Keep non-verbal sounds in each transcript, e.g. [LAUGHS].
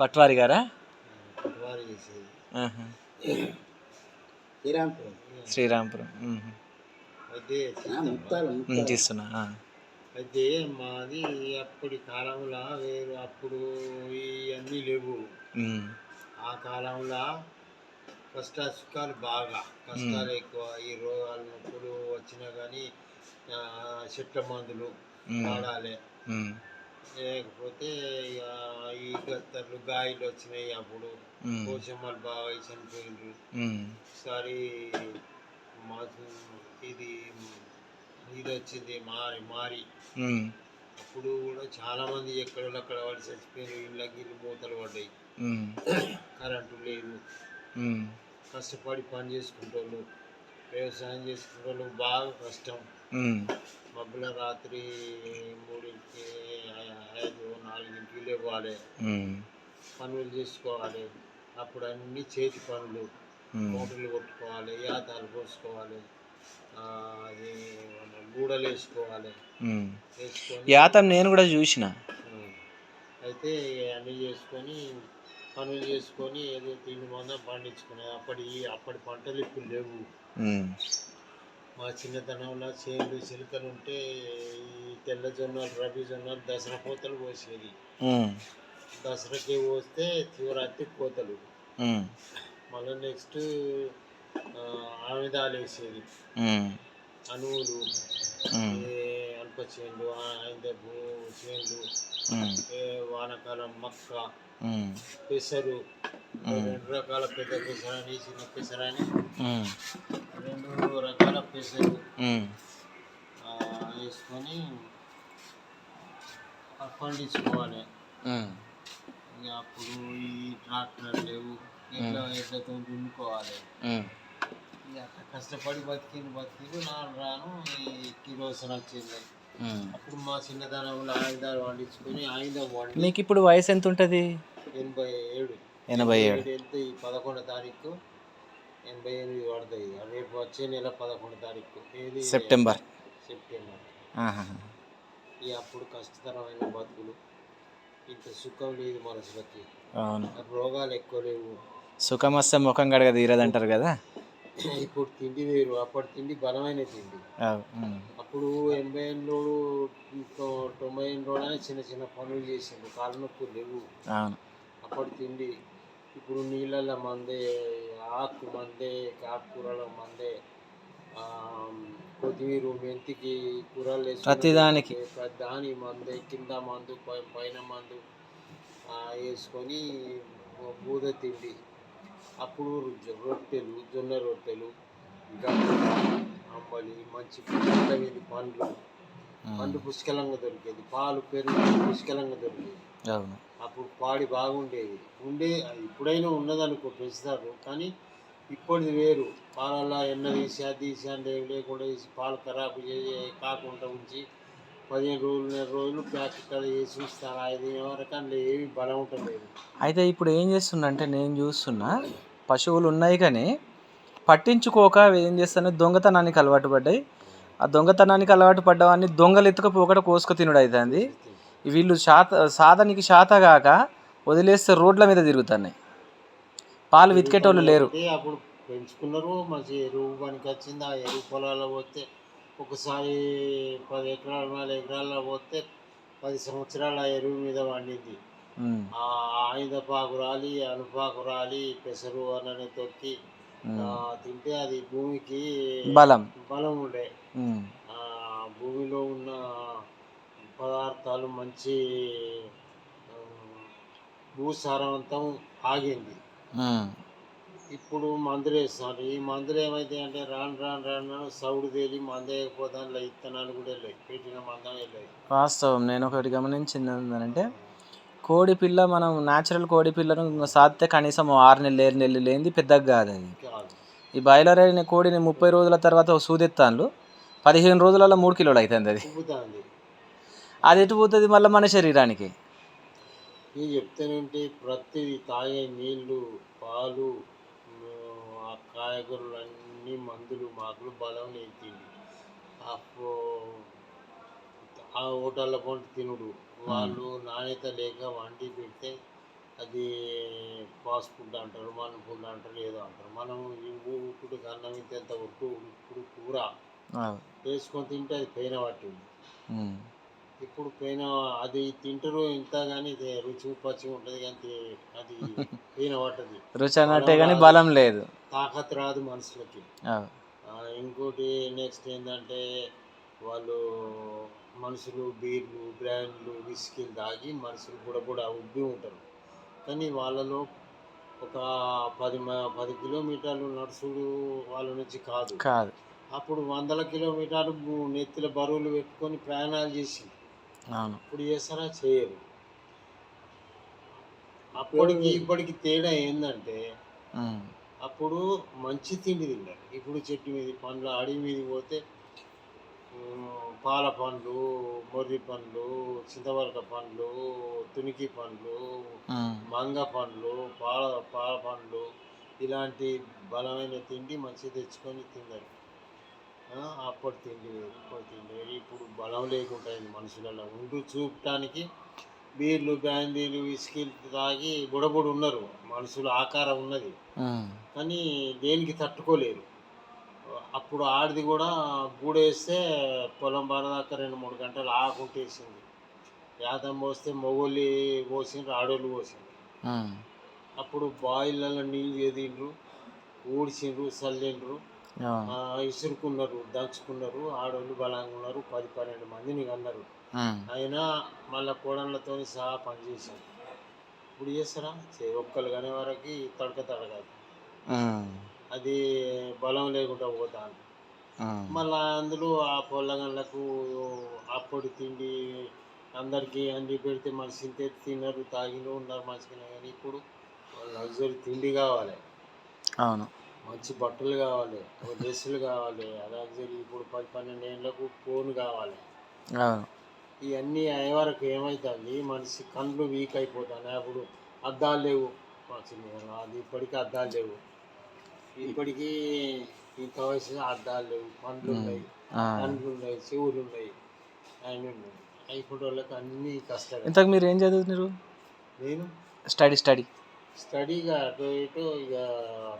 పట్వారి గారా? పటవారి చేసేది. ఆహా, శ్రీరాంపురం. శ్రీరాంపురం తీస్తున్నా. అయితే మాది అప్పటి కాలంలో వేరు అప్పుడు ఇవన్నీ లేవు. ఆ కాలంలో కష్ట సుఖాలు బాగా. కష్టాలు ఎక్కువ ఈ రోగాలు నొప్పులు వచ్చినా కానీ చెట్ల మందులు వాడాలి. లేకపోతే ఇక ఈ గత్తర్లు గాయలు వచ్చినాయి అప్పుడు. పోషమ్మలు బాగా చనిపోయిండ్రు ఒకసారి మాకు ఇది ఇది వచ్చింది మారి మారి. అప్పుడు కూడా చాలా మంది ఎక్కడో అక్కడ వాళ్ళు చచ్చిపోయిన ఇళ్ళకి ఇల్లు మూతలు పడ్డాయి. కరెంటు లేదు. కష్టపడి పని చేసుకుంటోళ్ళు వ్యవసాయం చేసుకుంటోళ్ళు బాగా కష్టం. మబ్బుల రాత్రి మూడింటికి ఐదు నాలుగింటికి లేవాలి. పనులు చేసుకోవాలి. అప్పుడు అన్ని చేతి పనులు. మోటార్లు కొట్టుకోవాలి యాతాలు పోసుకోవాలి అది గూడలు వేసుకోవాలి. వేసుకొని యాతం నేను కూడా చూసిన. అయితే అన్నీ చేసుకొని పనులు చేసుకొని ఏదో తిండి మందం పండించుకునేది అప్పటి అప్పటి పంటలు ఇప్పుడు లేవు. మా చిన్నతనంలో చేనులు చిలుకలు ఉంటే ఈ తెల్ల జొన్నలు రబీ జొన్నలు దసరా కోతలు పోసేది దసరాకి పోస్తే శివరాత్రి కోతలు. మళ్ళీ నెక్స్ట్ ఆవిదాలు వేసేది. అనువులు అల్ప చేనులు ఐదపు చేనులు వానకాలం మక్క పెసరు రెండు రకాల పెద్ద పెసరని చిన్న పెసరని రెండు రకాల ఆ, వేసుకొని పండించుకోవాలి అప్పుడు ఈ ట్రాక్టర్ లేవు. ఎట్లా ఎట్లతో దున్నుకోవాలి. అట్లా కష్టపడి బతికింది బతికింది నాను రాను ఈ కిరోసన వచ్చింది. అప్పుడు మా చిన్నతనంలో ఆయుధాలు పండించుకొని ఆయుధం వండి మీకు ఇప్పుడు వయసు ఎంత ఉంటుంది ఎనభై ఏడు. ఎనభై ఏడు పదకొండో తారీఖు ఎనభై ఎనిమిది పడుతుంది రేపు వచ్చే నెల పదకొండో తారీఖు. ఏది? సెప్టెంబర్. సెప్టెంబర్. ఈ అప్పుడు కష్టతరమైన బతుకులు. ఇంత సుఖం లేదు మనసులకి. అవును. రోగాలు ఎక్కువ లేవు. సుఖం వస్తే ముఖం గడగ తీరదంటారు కదా? ఇప్పుడు తిండి వేరు. అప్పటి తిండి బలమైన తిండి. అప్పుడు ఎనభై తొ- తొంభై ఏళ్ళోడనే చిన్న చిన్న పనులు చేసిండు కాళ్ళ నొప్పులు లేవు. అప్పటి తిండి ఇప్పుడు నీళ్ళల్లో మందే ఆకు మందే ఆకుకూరల మందే కొత్తిమీర మెంతికి కూరలు ప్రతిదానికి. ప్రతి దాని మందే కింద మందు పైన మందు వేసుకొని బూద తిండి అప్పుడు రొట్టెలు జొన్న రొట్టెలు అంబలి మంచి పండ్లు పండు పుష్కలంగా దొరికేది. పాలు పెరుగు పుష్కలంగా దొరికేది. అవును. అప్పుడు పాడి బాగుండేది. ఉండే ఇప్పుడైనా ఉన్నదనుకో పెంచుతారు. కానీ ఇప్పటిది వేరు. పాలల్లో ఎన్న తీసి అది తీసి అంటే లేకుండా తీసి పాలు ఖరాబు చేసి కాకుండా ఉంచి పదిహేను రోజులు నెల రోజులు ప్యాకెట్ అది వేసి ఇస్తారు ఐదు వరకు అందులో ఏమి బలం ఉండలేదు. అయితే ఇప్పుడు ఏం చేస్తున్నా నేను చూస్తున్నా పశువులు ఉన్నాయి కానీ పట్టించుకోక ఏం చేస్తాను దొంగతనానికి అలవాటు పడ్డాయి. ఆ దొంగతనానికి అలవాటు పడ్డవాన్ని దొంగలు ఎత్తుకపోకట కోసుకు తినుడు అవుతుంది వీళ్ళు శాత సాధనికి శాత కాక వదిలేస్తే రోడ్ల మీద తిరుగుతున్నాయి. పాలు వితికేటోళ్ళు లేరు. అప్పుడు పెంచుకున్నారు మంచి ఎరువు పనికి వచ్చింది? ఆ ఎరువు పొలాల్లో పోతే ఒకసారి పది ఎకరాలు నాలుగు ఎకరాల్లో పోతే పది సంవత్సరాలు ఆ ఎరువు మీద పండింది. ఉమ్, ఆ ఆయుధపాకు రాలి అనుపాకు రాలి పెసరు అనని తొక్కి తింటే అది భూమికి బలం. బలం ఉండే. భూమిలో ఉన్న పదార్థాలు మంచి భూసారవంతం ఆగింది. ఇప్పుడు మందులు వేస్తున్నారు. ఈ మందులు ఏమైతే అంటే రాను రాను రాను సౌడు తేలి మందు వేయకపోతే ఇత్తనాలు కూడా వెళ్ళాయి. పెట్టిన మందం వెళ్ళాయి. వాస్తవం. నేను ఒకటి గమనించింది ఏంటంటే కోడి పిల్ల మనం న్యాచురల్ కోడి పిల్లను సాధితే కనీసం ఆరు నెలలు ఏడు నెలలు లేనిది పెద్దగా కాదు అది. ఈ బాయిలర్ అయిన కోడిని ముప్పై రోజుల తర్వాత ఓ సూదెత్తాన్లు. పదిహేను రోజులలో మూడు కిలోలు అవుతుంది అది. అది ఎటు పోతుంది మళ్ళీ మన శరీరానికి? నేను చెప్తానంటే ప్రతిదీ తాగే నీళ్ళు పాలు ఆ కాయగూరలు అన్ని మందులు మాకులు బలం తిండి. ఆ హోటళ్ళ పంట తినుడు. వాళ్ళు నాణ్యత లేక వండి పెడితే అది ఫాస్ట్ ఫుడ్ అంటారు మన ఫుడ్ అంటారు ఏదో అంటారు. మనం ఇప్పుడు అన్నం ఇంత ఉప్పు ఇప్పుడు కూర. వేసుకొని తింటే అది పెయిన పట్టింది. ఇప్పుడు పెయిన అది తింటారు ఇంత కానీ రుచి పచ్చి ఉంటుంది కానీ అది పెయిన పట్టది. రుచి అన్నట్టే కానీ బలం లేదు. తాకత్ రాదు మనుషులకి ఇంకోటి నెక్స్ట్ ఏంటంటే వాళ్ళు మనుషులు బీర్లు బ్రాండ్లు విస్కీలు తాగి మనుషులు కూడా కూడా ఉబ్బి ఉంటారు. కానీ వాళ్ళలో ఒక పది పది కిలోమీటర్లు నడుచుడు వాళ్ళ నుంచి కాదు. కాదు. అప్పుడు వందల కిలోమీటర్లు నెత్తిల బరువులు పెట్టుకొని ప్రయాణాలు చేసి అవును. ఇప్పుడు చేస్తారా? చేయరు. అప్పటికి ఇప్పటికి తేడా ఏంటంటే. అప్పుడు మంచి తిండి తిన్నారు. ఇప్పుడు చెట్టు మీద పండ్లు అడవి మీద పోతే పాల పండ్లు మొర్రి పండ్లు చింతవరక పండ్లు తునికి పండ్లు. మంగ పండ్లు పాల పాల పండ్లు ఇలాంటి బలమైన తిండి మంచిగా తెచ్చుకొని తిన్నారు. ఆ, అప్పటి తిండి వేరు ఇప్పటి తిండి ఇప్పుడు బలం లేకుండా మనుషులలో. ఉండు చూపటానికి బీర్లు బ్రాండీలు విస్కీలు తాగి బుడబుడు ఉన్నారు. మనుషులు ఆకారం ఉన్నది. కానీ దేనికి తట్టుకోలేరు. అప్పుడు ఆడిది కూడా గూడేస్తే పొలం బారదాకా రెండు మూడు గంటలు ఆకుంటేసింది యాతం పోస్తే మొగోళ్ళు పోసిండ్రు ఆడోళ్ళు పోసిండ్రు. అప్పుడు బాయిలలో నీళ్ళు ఎదిండ్రు ఊడ్చిండ్రు చల్లిండ్రు. ఇసురుకున్నారు దంచుకున్నారు ఆడోళ్ళు బలంగా ఉన్నారు పది పన్నెండు మందిని కన్నారు. ఉమ్. అయినా మళ్ళా కోడళ్ళతో సహా పనిచేశారు ఇప్పుడు చేస్తారా? ఒక్కరు కనే వరకు తడక తడగదు. అది బలం లేకుండా పోతాను. మళ్ళా అందులో ఆ పొల్లగళ్ళకు అప్పుడు తిండి అందరికీ అండి పెడితే మనిషి తిన్నారు తాగిన ఉన్నారు మంచిగానే కానీ ఇప్పుడు లగ్జరీ తిండి కావాలి. అవును. మంచి బట్టలు కావాలి డ్రెస్సులు కావాలి లగ్జరీ ఇప్పుడు పది పన్నెండు ఏళ్ళకు ఫోన్ కావాలి. ఇవన్నీ అయ్యే వరకు ఏమవుతుంది మనిషి కళ్ళు వీక్ అయిపోతాయి అప్పుడు అద్దాలు లేవు. అది ఇప్పటికీ అద్దాలు లేవు. ఇప్పటికీ ఇంత వయసు అద్దాలు లేవు. పండ్లు ఉన్నాయి. ఆ. పండ్లు ఉన్నాయి చెవులు ఉన్నాయి అన్నీ ఉన్నాయి. ఇప్పుడు వాళ్ళకి అన్నీ కష్టమే. ఇంతకు మీరు ఏం చదువుతున్నారు? నేను? Study study. స్టడీగా అటు ఇటు ఇక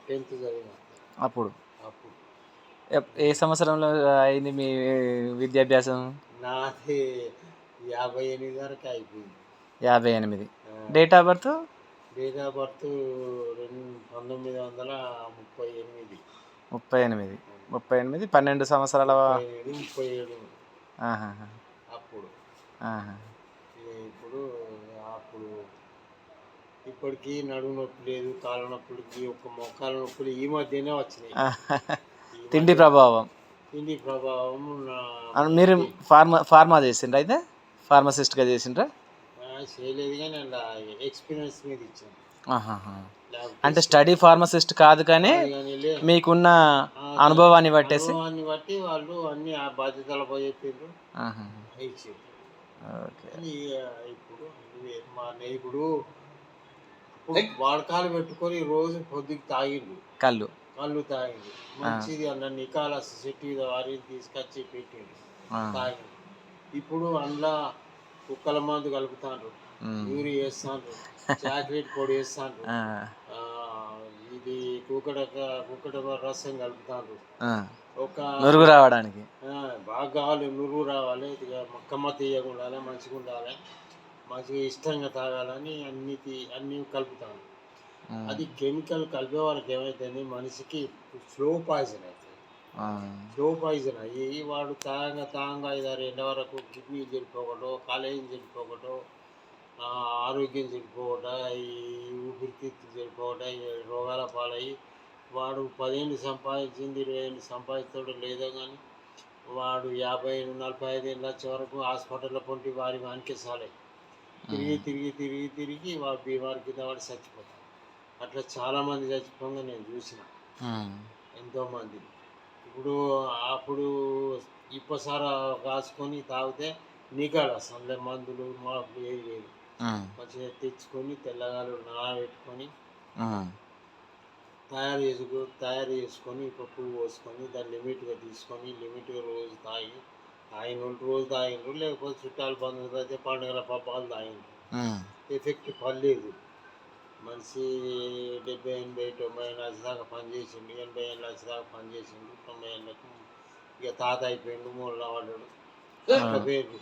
టెన్త్ చదివిన అప్పుడు? అప్పుడు. ఎప్- ఏ సంవత్సరంలో అయింది మీ విద్యాభ్యాసం? నాది యాభై ఎనిమిది వరకు అయిపోయింది. యాభై ఎనిమిది. Date of birth date of birth రెండు పంతొమ్మిది వందల ముప్పై ఎనిమిది. ముప్పై ఎనిమిది. ముప్పై ఎనిమిది పన్నెండు సంవత్సరాల ముప్పై ఏడు ముప్పై ఏడు. ఆహాహా. అప్పుడు. ఆహా. ఇక ఇప్పుడు అప్పుడు ఇప్పటికీ నడుము నొప్పి లేదు కాళ్ళ నొప్పులకి ఒక మొక్కల నొప్పులు ఈ మధ్యనే వచ్చినాయి. తిండి ప్రభావం. తిండి ప్రభావం మీరు ఫార్మా ఫార్మా చేసిండ్రా అయితే? ఫార్మసిస్ట్గా చేసిండ్రా? చేయలేదు కానీ అలా ఎక్స్పీరియన్స్ మీద ఇచ్చాను. అంటే స్టడీ ఫార్మసిస్ట్ కాదు కానీ మీకున్న అనుభవాన్ని బట్టేసి? అనుభవాన్ని బట్టి వాళ్ళు అన్ని ఆ. ఇచ్చారు కానీ ఇక ఇప్పుడు మా నేపుడు వాడకాలు పెట్టుకొని రోజు పొద్దుకి తాగిండు. కళ్ళు. కళ్ళు తాగిండు. మంచిది అన్న నికాలస్ చెట్టు మీద వారిని తీసుకొచ్చి పెట్టిండు. తాగిండు. ఇప్పుడు అందులో కుక్కల మందు కలుపుతాండ్రు. యూరి వేస్తాండ్రు. చాక్లెట్ పొడి వేస్తాండ్రు. ఇది కుక్కడ కుక్కడ రసం కలుపుతాండ్రు. ఒక నురుగు రావడానికి. బాగా కావాలి నురుగు రావాలి. ఇక మక్కమ్మ తీయగా ఉండాలి మంచిగా ఉండాలి మంచిగా ఇష్టంగా తాగాలని అన్ని తీ- అన్ని కలుపుతాను. అది కెమికల్ కలిపే వాళ్ళకి ఏమైతుంది మనిషికి స్లో పాయిజన్ అవుతుంది. స్లో పాయిజన్ అయ్యి వాడు తాగంగా తాగంగా ఐదారు ఎండ వరకు కిడ్నీ చెడిపోకటో కాలేజీ చెడిపోకటో ఆరోగ్యం చెడిపోకట ఈ ఊపిరితిత్తులు చెడిపోకట ఈ రోగాల పాలయ్యి వాడు పదేళ్ళు సంపాదించింది ఇరవై ఏళ్ళు సంపాదిస్తాడో లేదో కానీ వాడు యాభై నలభై ఐదు ఏళ్ళు వచ్చే వరకు హాస్పిటల్లో పొంటి వారి వానికే సాలే తిరిగి తిరిగి తిరిగి తిరిగి వాడు బీమారి కింద వాడు చచ్చిపోతాడు అట్లా చాలామంది చచ్చిపోగా నేను చూసిన. ఎంతోమంది ఇప్పుడు అప్పుడు ఇప్పసార కాసుకొని తాగితే నిగాడ సండే మందులు మాకు ఏది లేదు. మంచిగా తెచ్చుకొని తెల్లగాలు నానబెట్టుకొని. తయారు చేసుకో తయారు చేసుకొని పప్పు పోసుకొని దాన్ని లిమిట్గా తీసుకొని లిమిట్గా రోజు తాగి వాళ్ళు రోజు తాగినరు లేకపోతే చుట్టాలు బంధువులు అయితే పండుగల పబ్బాలు తాగినరు ఉమ్. ఎఫెక్ట్ పర్లేదు మనిషి డెబ్బై ఎనభై తొంభై ఏళ్ళ దాకా పనిచేసిండు ఎనభై ఏళ్ళ దాకా పనిచేసిండు తొంభై ఏళ్ళకు ఇక తాత అయిపోయిండు మూల పడ్డాడు అట్లా పేర్లు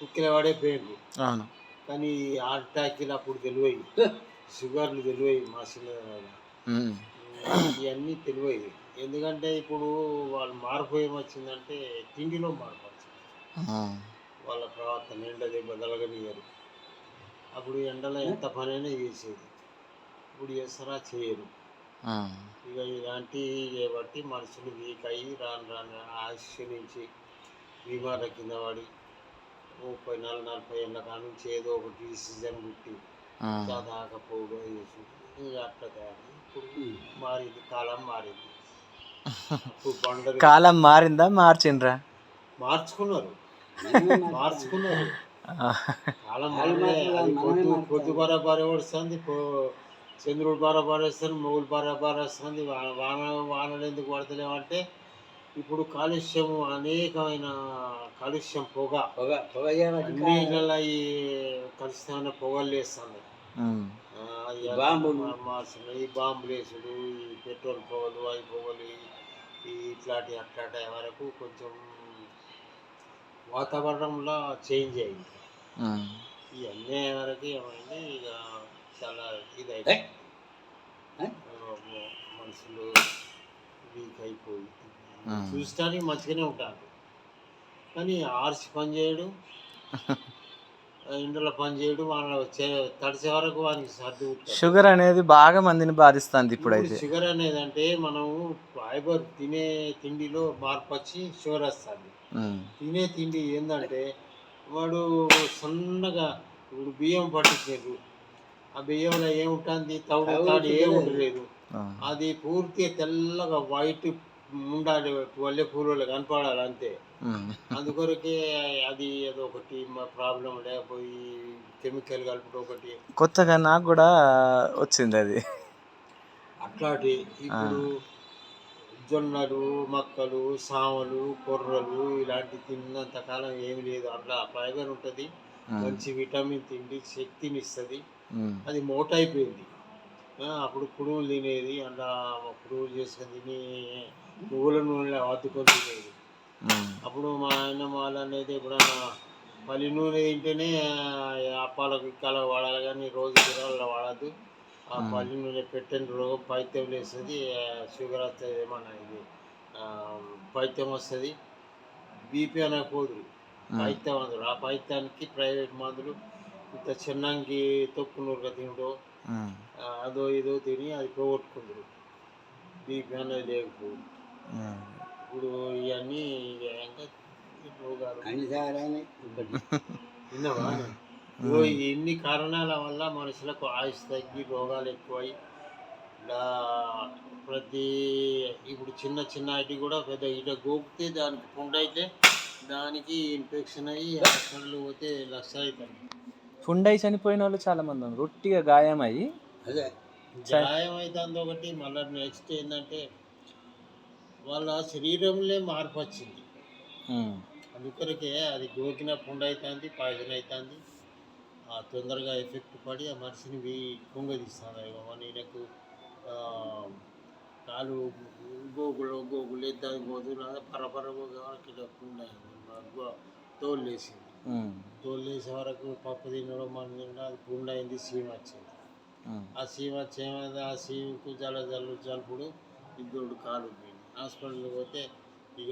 కుక్కిల పేర్లు అవును. కానీ హార్ట్ అటాక్లు అప్పుడు తెలివయి. షుగర్లు తెలివయి మా. ఇవన్నీ తెలివయి. ఎందుకంటే ఇప్పుడు వాళ్ళు మార్పు ఏమొచ్చిందంటే తిండిలో మార్పు. వాళ్ళ ప్రవర్తన ఎండ దెబ్బ తలగనియరు అప్పుడు ఎండలో ఎంత పనైనా చేసేది. ఇప్పుడు చేస్తారా చేయరు. ఇక ఇలాంటి బట్టి మనుషులు వీక్ అయ్యి రాను రాను ఆశ నుంచి బీమార కింద పడి ముప్పై నాలుగు నలభై ఏళ్ళ కాడ నుంచి ఏదో ఒకటి డిసిజన్ పుట్టి ఉమ్. చదాకపోవడం చేసి అట్లా తయారు ఇప్పుడు మారింది కాలం మారింది. [LAUGHS] కాలం మారిందా మార్చిండ్రా? మార్చుకున్నారు. మార్చుకున్నారు పొద్దు పొద్దు బరాబరి వస్తుంది చంద్రుడు బరాబరి వస్తుంది మొగులు బరాబరి వస్తుంది వా- వాన వానలు ఎందుకు పడతలేమంటే ఇప్పుడు కాలుష్యం అనేకమైన కాలుష్యం పొగ. పొగ పొగ అన్ని ఇళ్ళల్లో ఈ కలుషితమైన పొగలు వేస్తుంది బాంబులు. మా- మార్చులు ఈ బాంబులు వేసుడు ఈ పెట్రోల్ పొగలు అవి పొగలు ఇట్లాంటి అట్లాంటి వరకు కొంచెం వాతావరణంలో చేంజ్ అయింది. ఇవన్నీ వరకు ఏమైంది? ఇక చాలా ఇదైంది. ఏ? మనుషులు వీక్ అయిపోయి. చూడటానికి మంచిగానే ఉంటారు. కానీ ఆర్చి పని చేయడు. [LAUGHS] ఇంట్లో పని చేయడు వాళ్ళ తడిసే వరకు వానికి సర్ది. షుగర్ అనేది బాగా మందిని బాధిస్తుంది ఇప్పుడైతే ఇప్పుడు షుగర్ అనేది అంటే మనం ఫైబర్ తినే తిండిలో మార్పు వచ్చి షుగర్ వస్తుంది. తినే తిండి ఏంటంటే వాడు సన్నగా ఇప్పుడు బియ్యం పట్టించారు ఆ బియ్యంలో ఏముంటుంది తౌడు తాడు ఏముంటలేదు ఉమ్. అది పూర్తిగా తెల్లగా వైట్ ఉండాలి వల్లే పూలలో కనపడాలి అంతే. అందుకొరకే అది ఏదో ఒకటి ప్రాబ్లం లేకపోయి కెమికల్ కలుపుడు ఒకటి. కొత్తగా నాకు కూడా వచ్చింది అది. అట్లాంటి ఇప్పుడు జొన్నలు మక్కలు సామలు కొర్రలు ఇలాంటి తిన్నంత కాలం ఏమి లేదు. అట్లా ఫైబర్ ఉంటుంది. మంచి విటమిన్ తిండి శక్తిని ఇస్తుంది. అది మోట అయిపోయింది అప్పుడు కుడుములు తినేది అలా కుడుములు చేసుకొని తిని నువ్వుల నూనె అద్దుకొని తినేది. అప్పుడు మా ఆయన వాళ్ళు అనేది ఎప్పుడన్నా పల్లి నూనె తింటేనే అప్పాలకు ఇక్కాల వాడాలి కానీ రోజు దినాలలో వాడద్దు. ఆ పల్లి నూనె పెట్టిన రోగం పైత్యం లేస్తుంది షుగర్ వస్తుంది ఏమన్నా ఇది పైత్యం వస్తుంది. బీపీ అనే పోదు పైత్యం మందులు ఆ పైత్యానికి ప్రైవేట్ మందులు ఇంత చిన్నంకి తొక్కు నూరుగా తినడం అదో ఇదో తిని అది పోగొట్టుకుందరు. బీపీ అనేది లేకపోదు. ఇప్పుడు ఇవన్నీ విన్నావా ఇన్ని కారణాల వల్ల మనుషులకు ఆయుష్ తగ్గి రోగాలు ఎక్కువై ప్రతి ఇప్పుడు చిన్న చిన్న వాటి కూడా పెద్ద ఇట గోకితే దానికి పుండు అయితే దానికి ఇన్ఫెక్షన్ అయ్యి హాస్పిటల్ పోతే లక్ష అవుతుంది. ఫుండ్ అయి చనిపోయిన వాళ్ళు చాలా మంది ఉన్నారు. రొట్టిగా గాయం అయ్యి అదే. గాయం అవుతుంది ఒకటి మళ్ళీ నెక్స్ట్ ఏంటంటే వాళ్ళ శరీరంలో మార్పు వచ్చింది. అందుకొరకే అది గోకిన పుండు అవుతుంది పాయిజన్ అవుతుంది ఆ తొందరగా ఎఫెక్ట్ పడి ఆ మనిషిని కుంగదీస్తుంది ఈయనకు ఆ, కాలు గోగులు గోగులు దాని గోధులు పరపర పుండు తోలు వేసింది ఉమ్. తోలు వేసే వరకు పప్పు తినడం మన తినడం అది పుండు అయింది సీమ వచ్చింది. ఆ సీమ వచ్చి ఆ సీమకు జల జల్లు జలుపుడు ఇద్దరు కాలు హాస్పిటల్కి పోతే ఇక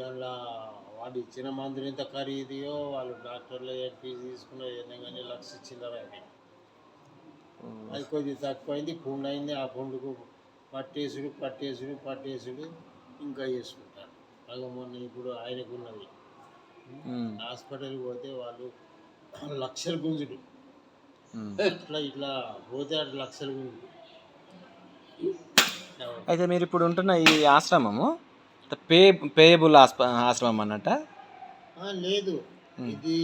వాడు ఇచ్చిన మందులు ఎంత ఖరీదియో వాళ్ళు డాక్టర్లు ఏం ఫీజు తీసుకున్న కానీ లక్ష చిల్లర అది కొద్దిగా తక్కువైంది పుండు అయింది ఆ పుండుకు పట్టేసుడు పట్టేసుడు పట్టేసుడు ఇంకా చేసుకుంటారు. అలా మొన్న ఇప్పుడు ఆయనకు ఉన్నది ఉమ్. హాస్పిటల్కి పోతే వాళ్ళు లక్షల గుంజుడు. ఇట్లా ఇట్లా పోతే అట్లా లక్షల గుంజుడు. అయితే మీరు ఇప్పుడు ఉంటున్న ఈ ఆశ్రమము పే పేయబుల్ ఆస్ప ఆశ్రమం అన్నట్ట ఆ, లేదు. ఇది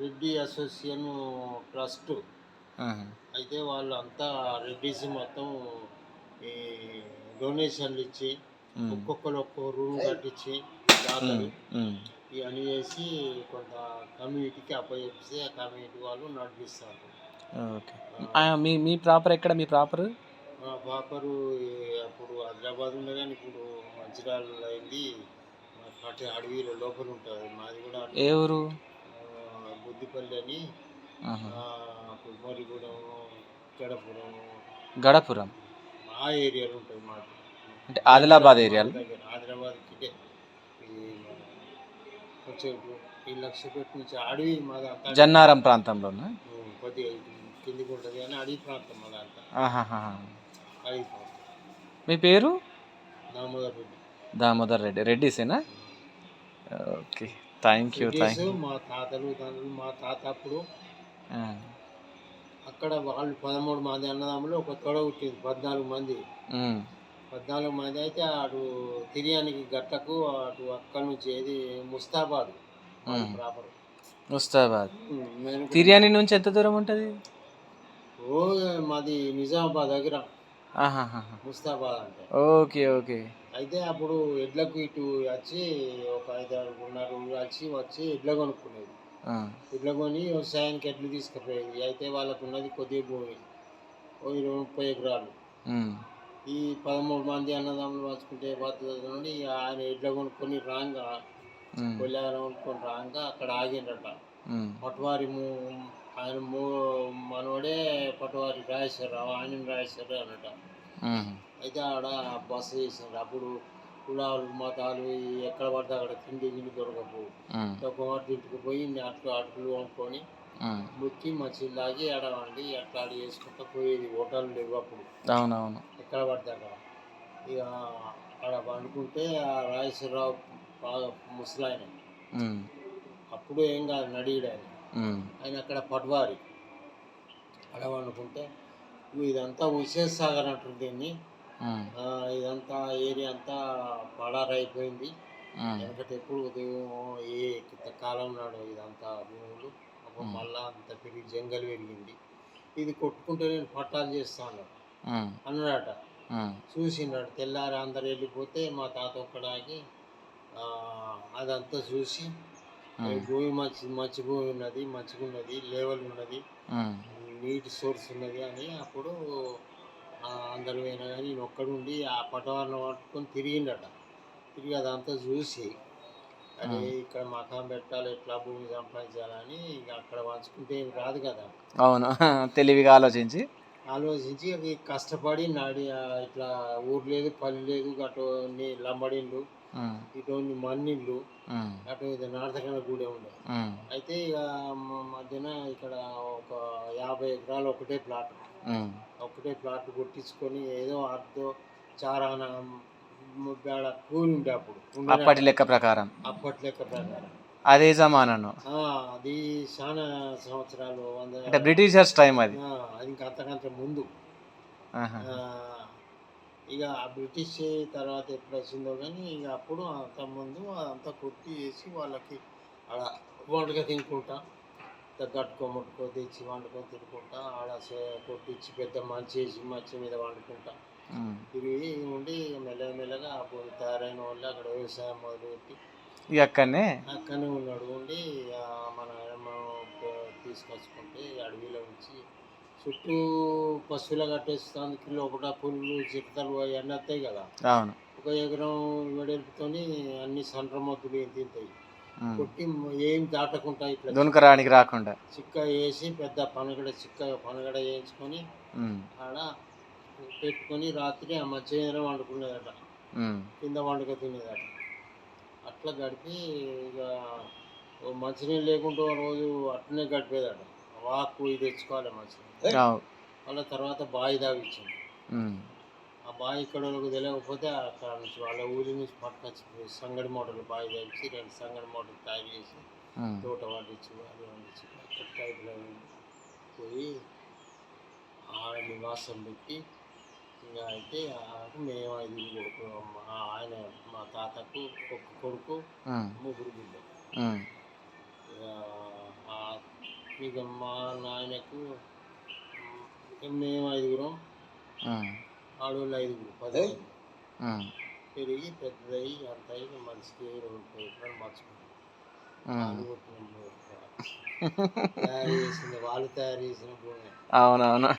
రెడ్డి అసోసియేషన్ ట్రస్ట్. అయితే వాళ్ళు అంతా రెడ్డిస్ మొత్తం ఈ డొనేషన్లు ఇచ్చి. ఒక్కొక్కరు ఒక్కొక్క రూమ్ కట్టించి దాతలు. ఇవన్నీ చేసి కొంత కమ్యూనిటీకి అప్పచెప్పిస్తే ఆ కమ్యూనిటీ వాళ్ళు నడిపిస్తారు. ఓకే. మీ మీ ప్రాపర్ ఎక్కడ మీ ప్రాపర్? ఈ అప్పుడు హైదరాబాద్ ఉండే కానీ ఇప్పుడు మంచిర్యాల అయింది అటు అడవిలో లోపల ఉంటుంది మాది కూడా ఏ ఊరు? ఆ, బుద్దిపల్లి అని. ఆహా. కుమ్మరిగూడెం గడపురం. గడపురం? ఆ ఏరియాలో ఉంటుంది మాది అంటే ఆదిలాబాద్ ఏరియాలో. ఈ మన కొంచెం ఈ లక్షపేట నుంచి అడవి మాది జన్నారం ప్రాంతంలోనా? ఉమ్, కొద్దిగా కిందికి ఉంటుంది కానీ అడవి ప్రాంతం మాది అంతా. అడవి ప్రాంతం. మీ పేరు? Damodar Reddy. Damodar Reddy. రెడ్డిసేనా? Okay. Thank you thank Reddys మా తాతలు తండ్రులు మా తాత అప్పుడు యూ అక్కడ వాళ్ళు పదమూడు మంది అన్నదమ్ములు ఒక తొడ పుట్టింది పద్నాలుగు మంది. పద్నాలుగు మంది అయితే అటు తిరియానికి గట్టకు అటు అక్కడ నుంచి ఏది ముస్తాబాద్. ప్రాపర్. ముస్తాబాద్. తిర్యాని నుంచి ఎంత దూరం ఉంటుంది? ఓ మాది నిజామాబాద్ దగ్గర. ముస్తాబాద్ అంటే. Okay okay. అయితే అప్పుడు ఎడ్లకు ఇటు వచ్చి ఒక ఐదు ఆరుగురున్నర వచ్చి వచ్చి ఎడ్ల కొనుక్కునేది. ఎడ్ల కొని వ్యవసాయానికి ఎడ్లు తీసుకుపోయేది అయితే వాళ్ళకు ఉన్నది కొద్దిగా భూమి ఇరవై ముప్పై ఎకరాలు. ఈ పదమూడు మంది అన్నదమ్ములు పంచుకుంటే బాధ్యత నుండి ఆయన ఎడ్ల కొనుక్కొని రాంగా. కొల్లారం కొనుక్కొని రాంగా అక్కడ ఆగిండట. పటవారి ఆయన మూ మనవడే పటవారి రాజేశ్వరరావు ఆయన రాజేశ్వరరావు అన్నట ఉమ్. అయితే ఆడ బస్సు చేసిండ్రు అప్పుడు కులాలు మతాలు ఎక్కడ పడితే అక్కడ తిండి గిండి దొరకపు ఉమ్. కుమార్తె ఇంటికి పోయి అట్లు అట్లు కొనుక్కొని. ముక్కి మంచి లాగి ఆడవండి అట్లా ఆడి చేసుకుంటూ పోయేది. హోటల్ లేవు అప్పుడు. అవునవును. ఎక్కడ పడితే అక్కడ. ఇక ఆడ పండుకుంటే ఆ రాజేశ్వరరావు బాగా ముసలాయన. అప్పుడు ఏం కాదు నడియుడు ఆయన. ఆయన అక్కడ పట్వారి. ఆడ పండుకుంటే ఇదంతా హుసేన్ సాగర్ అంటారు దీన్ని. ఇదంతా ఏరియా అంతా పడారైపోయింది. వెనకటి ఎప్పుడు ఉదయం ఏ కాలం నాడు ఇదంతా భూములు అప్పుడు మళ్ళా అంత పెరిగి జంగల్ పెరిగింది ఇది కొట్టుకుంటే నేను పట్టాలు చేస్తాను. అన్నాడట. చూసినాడు తెల్లారి అందరు వెళ్ళిపోతే మా తాత ఒక్కడాకి అదంతా చూసి భూమి మంచి మంచి భూమి ఉన్నది మంచిగా ఉన్నది లెవెల్ ఉన్నది. నీటి సోర్స్ ఉన్నది అని అప్పుడు అందరు పోయినా కానీ నేను ఒక్కడుండి ఆ పటవారిని పట్టుకొని తిరిగిండట తిరిగి అదంతా చూసి అది ఇక్కడ మకాం పెట్టాలి ఎట్లా భూమి సంపాదించాలని ఇక అక్కడ పంచుకుంటే ఏం రాదు కదా అవును [LAUGHS] తెలివిగా ఆలోచించి ఆలోచించి అవి కష్టపడి నాడి ఇట్లా ఊరు లేదు పని లేదు అటు లంబడిళ్ళు ఉమ్. ఇటు మన్నిళ్ళు. అటు ఇది నాటకన గూడే ఉండే. అయితే ఇక మధ్యన ఇక్కడ ఒక యాభై ఎకరాలు ఒకటే ప్లాట్ ఒకటే ప్లాట్ కొట్టించుకొని ఏదో అర్ధో చారాన బేడ కూలి ఉండే అప్పుడు. అప్పటి లెక్క ప్రకారం. అప్పటి లెక్క ప్రకారం. అదే జమానాను. ఆ, అది చాలా సంవత్సరాలు అంటే బ్రిటిషర్స్ టైం అది. ఇంకా అంతకంటే ముందు. ఇక ఆ బ్రిటిష్ తర్వాత ఎప్పుడు వచ్చిందో కానీ ఇక అప్పుడు అంత ముందు అదంతా కొట్టి వేసి వాళ్ళకి ఆడ వంటగా తినుకుంటా. ఇంత గట్టుకో ముట్టుకో తెచ్చి వండుకొని తినుకుంటా. ఆడ కొట్టించి పెద్ద మంచి వేసి మంచి మీద వండుకుంటా. తిరిగి ఉండి మెల్లగా మెల్లగా ఆ భూమి తయారైన వాళ్ళు అక్కడ వ్యవసాయం మొదలుపెట్టి అక్కడనే అక్కడనే ఉన్నాడు. ఉండి మన తీసుకొచ్చుకుంటే అడవిలో ఉంచి చుట్టూ పశువులు కట్టేస్తానికి లోపల పుల్లు చిరుతలు అవన్నీ వస్తాయి కదా. ఒక ఎకరం వెడల్పుతోని అన్ని సండ్రమద్దులు ఏం తింటాయి. కొట్టి ఏం దాటకుండా ఇట్లా దునకరానికి రాకుండా చిక్క వేసి పెద్ద పనగడ చిక్క పనగడ వేయించుకొని. ఆడ పెట్టుకొని రాత్రి ఆ మధ్యాహ్నం వండుకునేదట. కింద వండుక తినేదట అట్లా గడిపి ఇక మంచినీళ్ళు లేకుండా రోజు అట్లనే గడిపేదట వాకు ఇది తెచ్చుకోవాలి మంచినీళ్ళు. వాళ్ళ తర్వాత బావి దాగిచ్చింది. ఆ బావి ఇక్కడ వాళ్ళకి తెలియకపోతే అక్కడ నుంచి వాళ్ళ ఊరి నుంచి పట్టుకొచ్చి సంగడి మోటార్లు బావి దాగిచ్చి రెండు సంగడి మోటార్లు తయారు చేసి. తోట పండించి అది పండించి అక్కడ టైప్లో పోయి ఆడ నివాసం పెట్టి ఇంకా అయితే ఆకు మేము ఐదుగురు కొడుకు ఆయన మా తాతకు ఒక కొడుకు. ముగ్గురు బిడ్డలు ఉమ్. ఇక మా నాయనకు మేము ఐదుగురం. ఆడవాళ్ళు ఐదుగురు పది. పెరిగి పెద్దదయ్యి అంత అయ్యి మనిషికి రెండు వాళ్ళు తయారు చేసిన భూమి. అవునవును.